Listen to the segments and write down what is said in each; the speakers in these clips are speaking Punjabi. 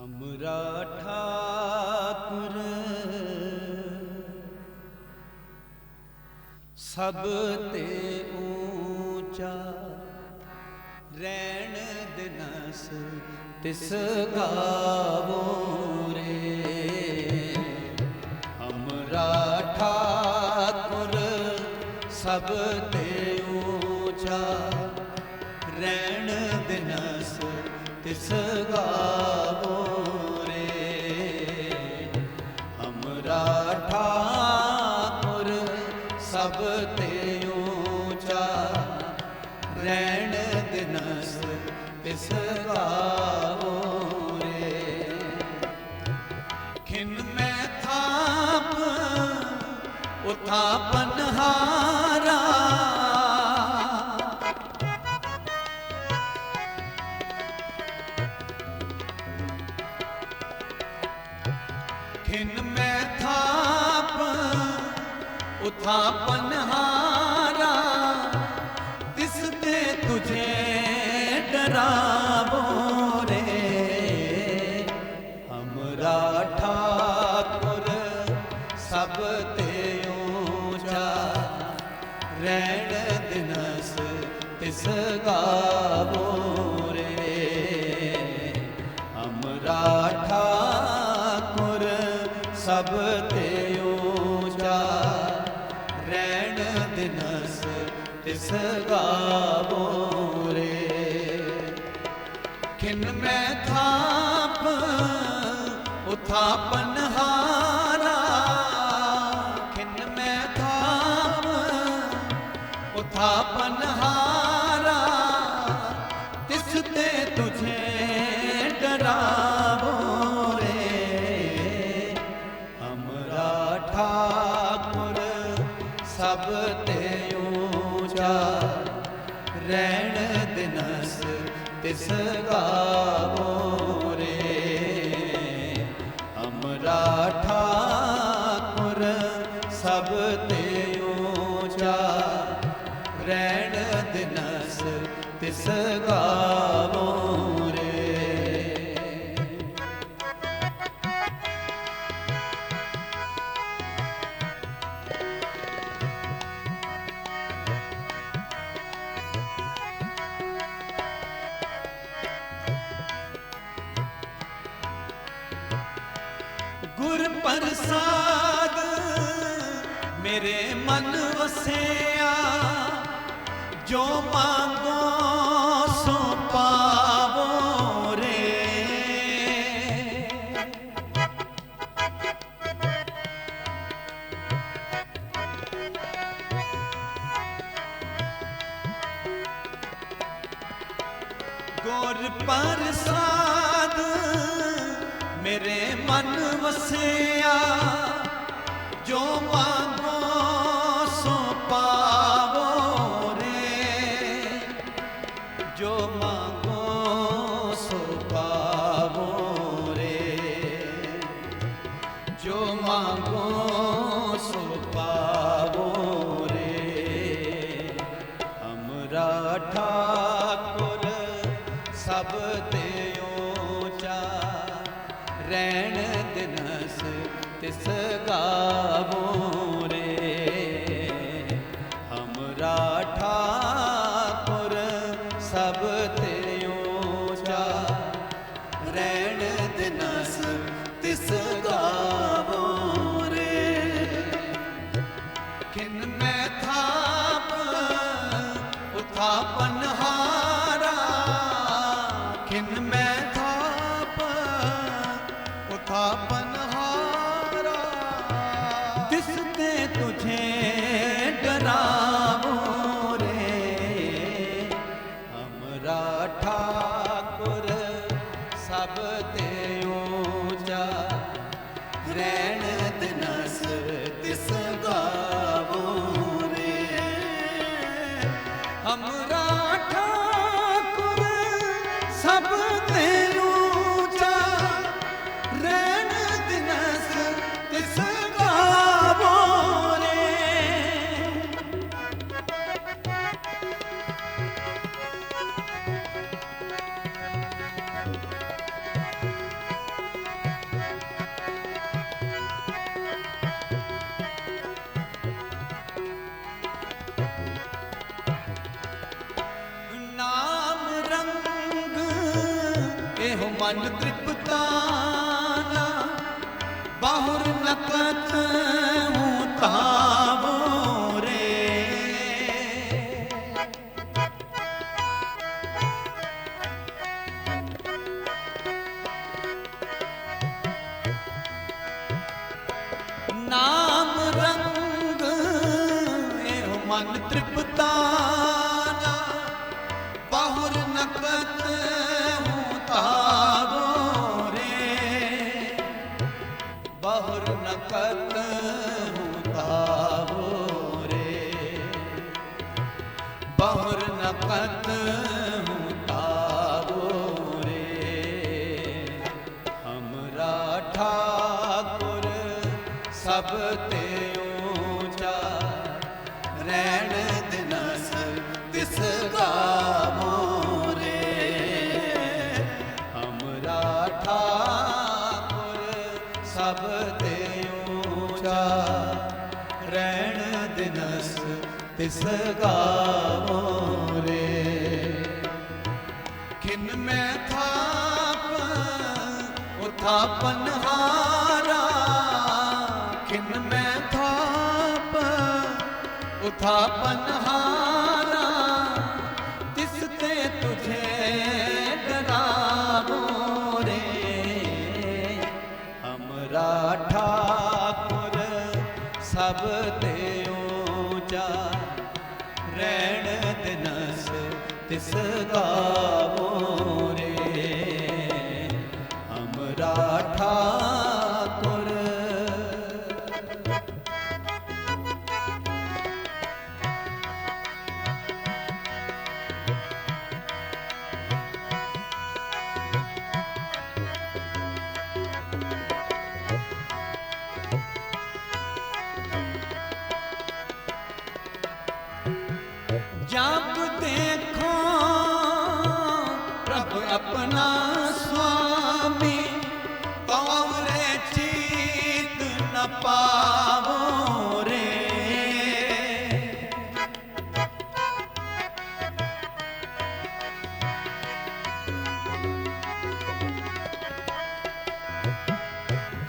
हमरा ठाकुर ਸਭ ਤੇ ਊਚਾ ਰਹਿਣ ਦਿਨਸ ਤਿਸ ਗਾਵੋ ਰੇ ਹਮਰਾ ਠਾਕੁਰ ਸਭ ਤੇ ਉਥਾਪਨ ਹਾਰਾ ਖਿਨ ਮੈਂ ਥਾਪ ਉਥਾਪਨ ਹਾਰਾ ਤਿਸ ਗਾਵੋ ਰੇ ਖਿਨ ਮੈਂ ਥਾਪ, ਉਥਾਪਨ ਹਾਰਾ। ਖਿਨ ਮੈਂ ਥਾਪ, ਉਥਾਪਨ ਹਾਰਾ। ਤਿਸ ਤੇ ਤੁਝੇ ਡਰਾਵੋ ਰੇ ਹਮਰਾ ਠਾਕੁਰ ਸਭ ਤੇ ਰਹਿਣ ਦਿਨਸ ਤਿਸ ਗਾਵੋ ਵਸਿਆ ਜੋ ਮੰਗੋ ਸੋ ਪਾਵੋ ਰੇ। ਗੁਰ ਪ੍ਰਸਾਦ ਮੇਰੇ ਮਨ ਵਸਿਆ ਜੋ ਮੰਗੋ ਸਭ ਤੇ ਊਚਾ ਰਹਿਣ ਦਿਨਸ ਤਿਸ ਗਾਵੋ ਰੇ। ਹਮਰਾ ਠਾਕੁਰ ਸਭ ਤੇ ਊਚਾ ਰਹਿਣ ਦਿਨਸ ਤਿਸ ਗਾਵੋ ਰੇ। ਖਿਨ ਮੈਂ ਥਾਪ, ਉਥਾਪਨ ਮਨ ਤ੍ਰਿਪਤਾਨਾ ਬਾਹੁਰ ਨਕਤ ਹੂੰ ਤਾਵੋ ਤਿਸ ਗਾਵੋ ਰੇ। ਖਿਨ ਮੈਂ ਥਾਪ ਉਥਾ ਪਨਹਾਰਾ ਖਿਨ ਮੈਂ ਥਾਪ ਉਥਾ ਹਾਰਾ। अपना स्वामी कौरे चीत न पावो रे।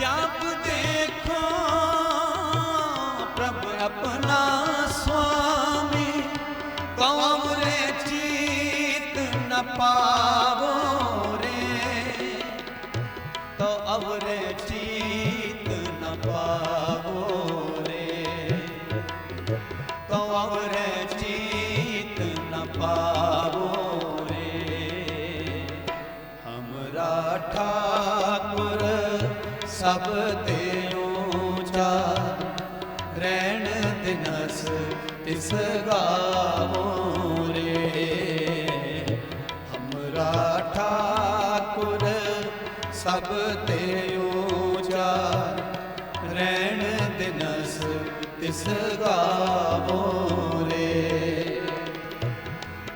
जब देखो प्रभु अपना स्वामी कौरे चीत न पावो ਠਾਕੁਰ ਸਭ ਤੇ ਊਚਾ ਰਹਿਣ ਦਿਨਸ ਤਿਸ ਗਾਵੋ ਰੇ ਹਮਰਾ ਠਾਕੁਰ ਸਭ ਤੇ ਊਚਾ ਰਹਿਣ ਦਿਨਸ ਤਿਸ ਗਾਵੋ ਰੇ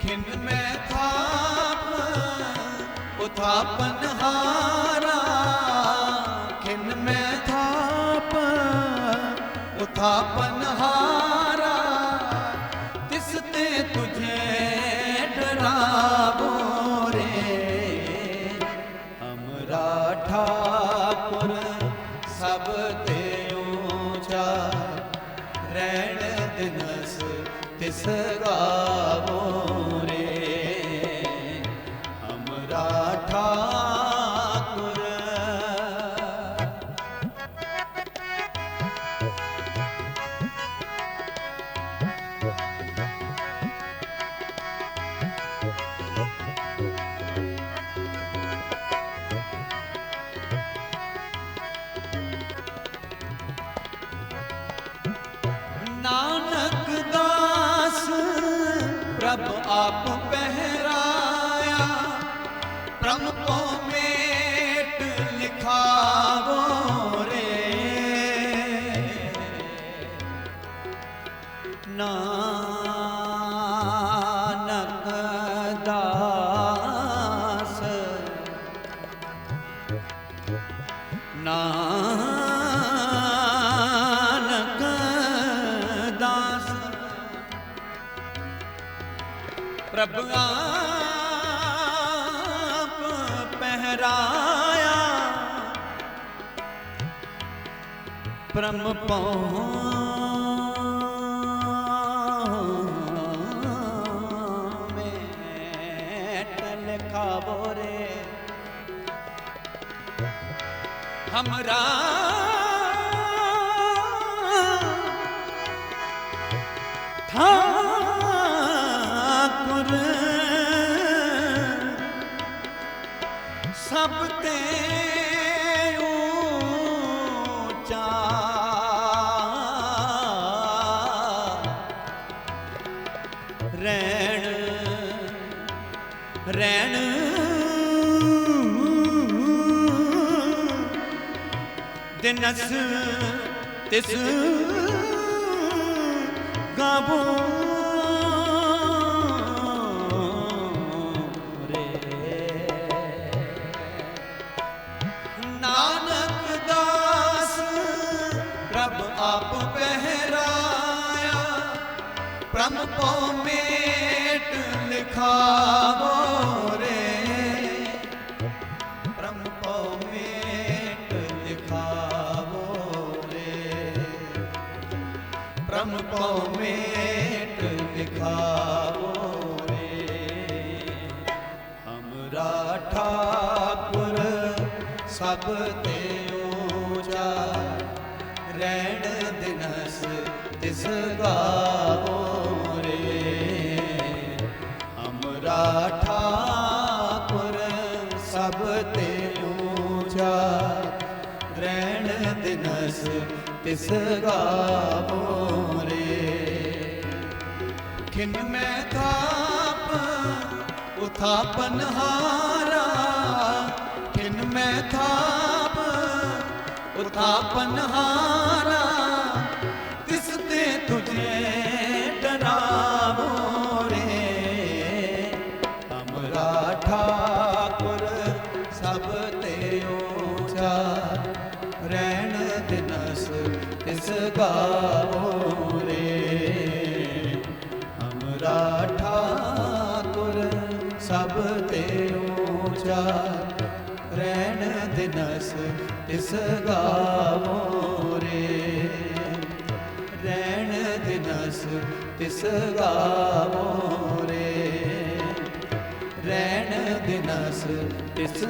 ਖਿੰਨ ਉਥਾਪਨ ਉਥਾਪਨ ਹਾਰਾ ਤਿਸ ਤੇ ਤੁਝੇ ਡਰਾਵੋ ਰੇ ਹਮਰਾ ਠਾਕੁਰ ਸਭ ਤੇ ਊਚਾ ਰਹਿਣ ਦਿਨਸ ਤਿਸ ਗਾਵੋ ਪ੍ਰਭ ਆਪ ਪਹਿਰਾਇਆ ਪ੍ਰਭ ਕੋ ਮੇਟ ਲਿਖਾਵੋ ਰੇ। ਨਾ ਰੱਬ ਆਪ ਪਹਿਰਾਇਆ। ਪ੍ਰਮ ਪਉ हमरा ਰੱਬ ਤੇ ਉੱਚਾ। ਰਹਿਣ ਰਹਿਣ। ਦਿਨਸ ਤਿਸ ਗਾਬੂ ਪ੍ਰਮ ਲਿਖਾਵੋ ਰੇ। ਪ੍ਰਮ ਪਉ ਮੇਟ ਲਿਖਾਵੋ ਰੇ। ਪ੍ਰਮ ਪਉ ਮੇਟ ਲਿਖਾਵੋ ਰੇ। ਹਮਰਾ ਠਾਕੁਰ ਸਭ ਤੇ ਊਚਾ, ਰਹਿਣ ਦਿਨਸ ਤਿਸ ਗਾਵੋ ਠਾਕੁਰ ਸਭ ਤੇ ਊਚਾ ਰਹਿਣ ਦਿਨਸ ਤਿਸ ਗਾਵੋ ਰੇ। ਖਿਨ ਮੈਂ ਥਾਪ, ਉਥਾਪਨ ਹਾਰਾ। ਖਿਨ ਮੈਂ ਥਾਪ, ਉਥਾਪਨ ਹਾਰਾ। ਤਿਸ ਗਾਵੋ ਰੇ ਹਮਰਾ ਠਾਕੁਰ ਸਭ ਤੇ ਊਚਾ ਰਹਿਣ ਦਿਨਸ ਤਿਸ ਗਾਵੋ ਰੇ ਰਹਿਣ ਦਿਨਸ ਤਿਸ ਗਾਵੋ ਰੇ ਰਹਿਣ ਦਿਨਸ ਤਿਸ